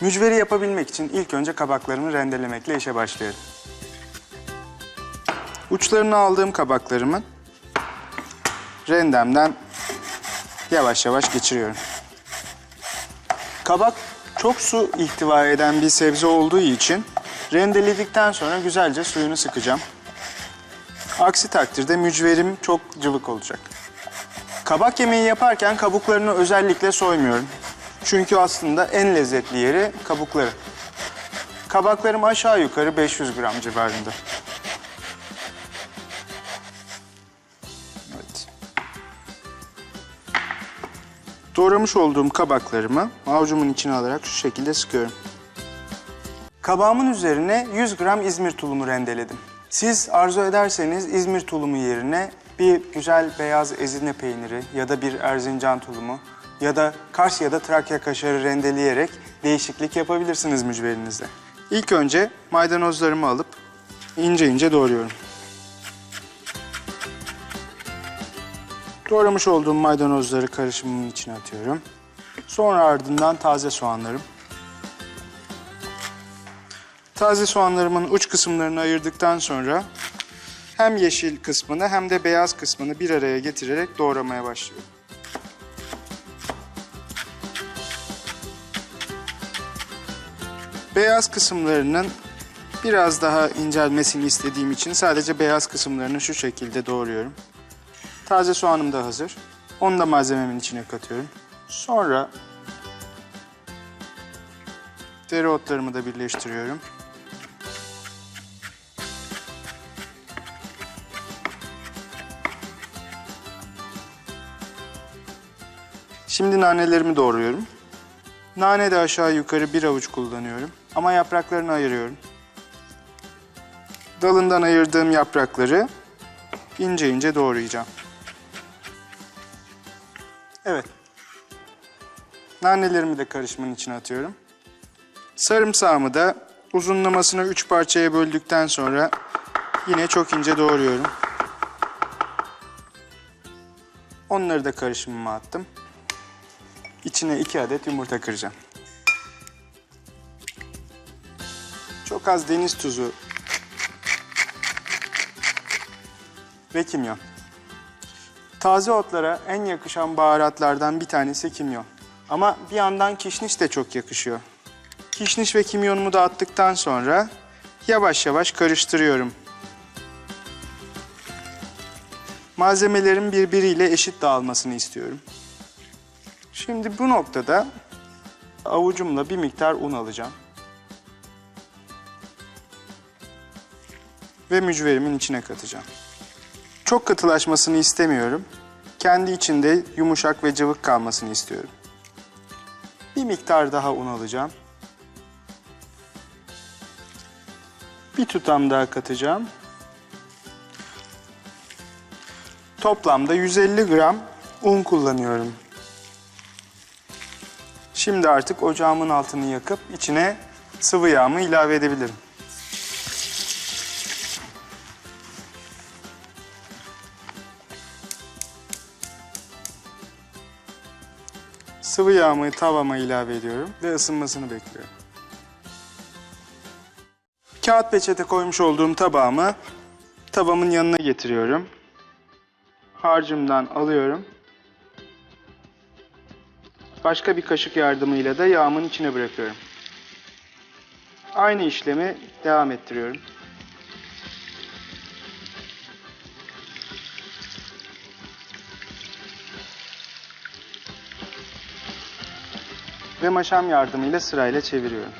Mücveri yapabilmek için ilk önce kabaklarımı rendelemekle işe başlıyorum. Uçlarını aldığım kabaklarımın rendemden yavaş yavaş geçiriyorum. Kabak çok su ihtiva eden bir sebze olduğu için rendeledikten sonra güzelce suyunu sıkacağım. Aksi takdirde mücverim çok cıvık olacak. Kabak yemeği yaparken kabuklarını özellikle soymuyorum. Çünkü aslında en lezzetli yeri kabukları. Kabaklarım aşağı yukarı 500 gram civarında. Evet. Doğramış olduğum kabaklarımı avucumun içine alarak şu şekilde sıkıyorum. Kabağımın üzerine 100 gram İzmir tulumu rendeledim. Siz arzu ederseniz İzmir tulumu yerine bir güzel beyaz ezine peyniri ya da bir Erzincan tulumu ya da Kars ya da Trakya kaşarı rendeleyerek değişiklik yapabilirsiniz mücverinizde. İlk önce maydanozlarımı alıp ince ince doğruyorum. Doğramış olduğum maydanozları karışımın içine atıyorum. Sonra ardından taze soğanlarım. Taze soğanlarımın uç kısımlarını ayırdıktan sonra hem yeşil kısmını hem de beyaz kısmını bir araya getirerek doğramaya başlıyorum. Beyaz kısımlarının biraz daha incelmesini istediğim için sadece beyaz kısımlarını şu şekilde doğruyorum. Taze soğanım da hazır. Onu da malzememin içine katıyorum. Sonra dereotlarımı da birleştiriyorum. Şimdi nanelerimi doğruyorum. Nane de aşağı yukarı bir avuç kullanıyorum. Ama yapraklarını ayırıyorum. Dalından ayırdığım yaprakları ince ince doğrayacağım. Evet. Nanelerimi de karışımın içine atıyorum. Sarımsağımı da uzunlamasını üç parçaya böldükten sonra yine çok ince doğruyorum. Onları da karışımıma attım. İçine iki adet yumurta kıracağım. Az deniz tuzu ve kimyon. Taze otlara en yakışan baharatlardan bir tanesi kimyon. Ama bir yandan kişniş de çok yakışıyor. Kişniş ve kimyonumu da attıktan sonra yavaş yavaş karıştırıyorum. Malzemelerin birbiriyle eşit dağılmasını istiyorum. Şimdi bu noktada avucumla bir miktar un alacağım. Ve mücverimin içine katacağım. Çok katılaşmasını istemiyorum. Kendi içinde yumuşak ve cıvık kalmasını istiyorum. Bir miktar daha un alacağım. Bir tutam daha katacağım. Toplamda 150 gram un kullanıyorum. Şimdi artık ocağımın altını yakıp içine sıvı yağımı ilave edebilirim. Sıvı yağımı tavama ilave ediyorum ve ısınmasını bekliyorum. Kağıt peçete koymuş olduğum tabağımı tavamın yanına getiriyorum. Harcımdan alıyorum. Başka bir kaşık yardımıyla da yağımın içine bırakıyorum. Aynı işlemi devam ettiriyorum. Ve maşam yardımıyla sırayla çeviriyorum.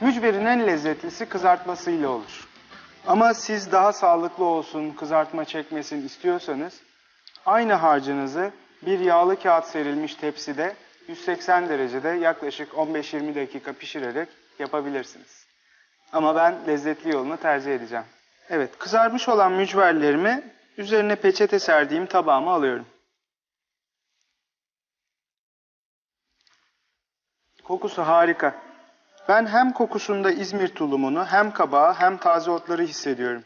Mücverin en lezzetlisi kızartmasıyla olur. Ama siz daha sağlıklı olsun, kızartma çekmesin istiyorsanız aynı harcınızı bir yağlı kağıt serilmiş tepside 180 derecede yaklaşık 15-20 dakika pişirerek yapabilirsiniz. Ama ben lezzetli yolunu tercih edeceğim. Evet, kızarmış olan mücverlerimi üzerine peçete serdiğim tabağıma alıyorum. Kokusu harika. Ben hem kokusunda İzmir tulumunu hem kabağı hem taze otları hissediyorum.